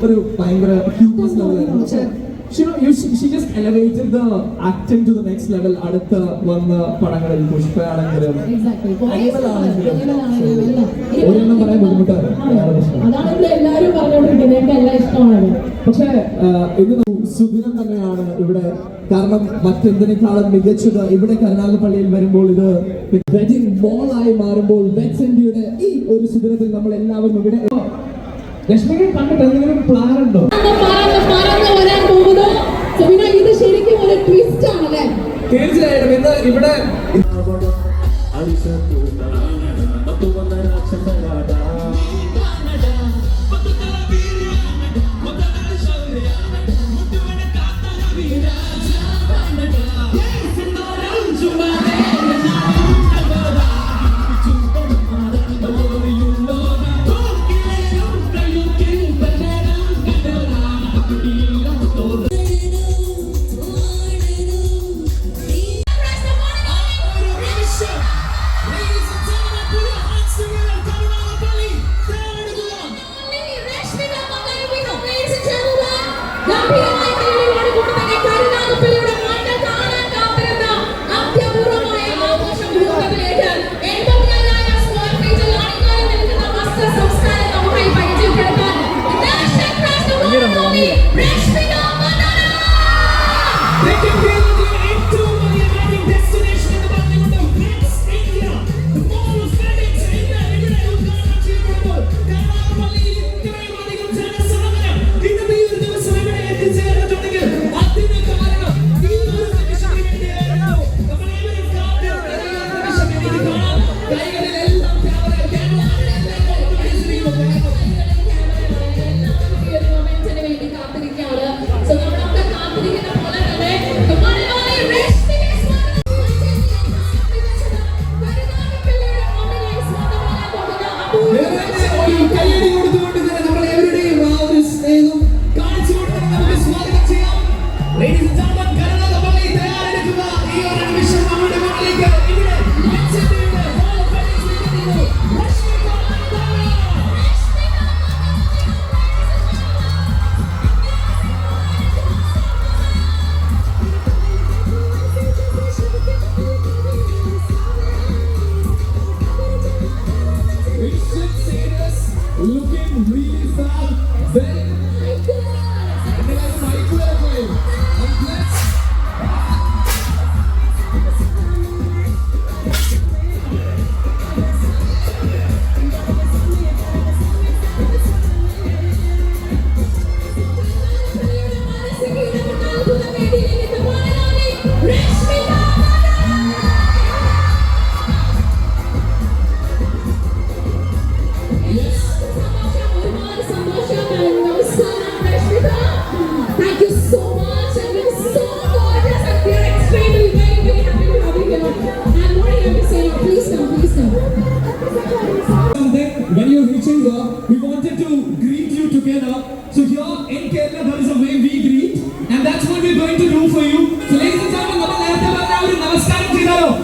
ഒരു she just elevated the acting to the next level അടുത്ത വന്ന പടങ്ങളിൽ പുഷ്പയാണെങ്കിലും ഒരെണ്ണം പറയാൻ ബുദ്ധിമുട്ടാണ് പക്ഷേ ഇന്ന് സുദിനം തന്നെയാണ് ഇവിടെ കാരണം മറ്റെന്തിനേക്കാളും മികച്ചത് ഇവിടെ കരുണാകപ്പള്ളിയിൽ വരുമ്പോൾ ഇത് വെഡിങ് ബോളായി മാറുമ്പോൾ ഈ ഒരു സുദിനത്തിൽ നമ്മൾ എല്ലാവരും ഇവിടെ ലക്ഷ്മിക്ക് കണ്ടിട്ട് എന്തെങ്കിലും പ്ലാൻ ഉണ്ടോ? തീർച്ചയായിട്ടും. ഇന്ന് ഇവിടെ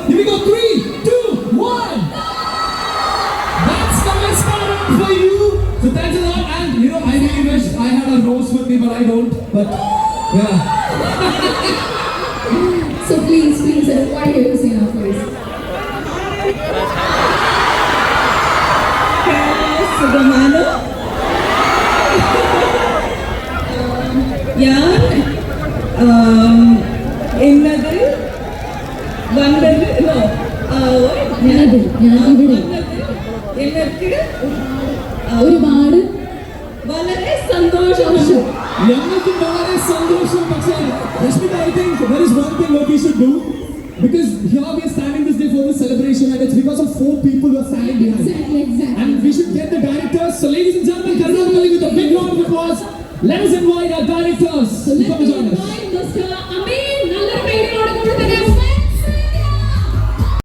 Here we go. Three, two, one. That's the best part for you. So thanks a lot. And you know, I really wish I had a rose with me, but I don't. But yeah. so please, please, why here to sing our voice. Yeah. Um, ഞാനത്, ഞാൻ ഇവിടെ. എനിക്ക് ഒരുപാട് വളരെ സന്തോഷം ഞങ്ങൾക്ക് വളരെ സന്തോഷം പക്ഷേ Rashmika I think there is one thing what we should do because here we are standing this day for the celebration and it's because of four people who are standing behind Exactly, exactly. and we should get the directors so ladies and gentlemen Karnataka with a big round of applause let us invite our directors So to let come me and join us invite Mr. Amit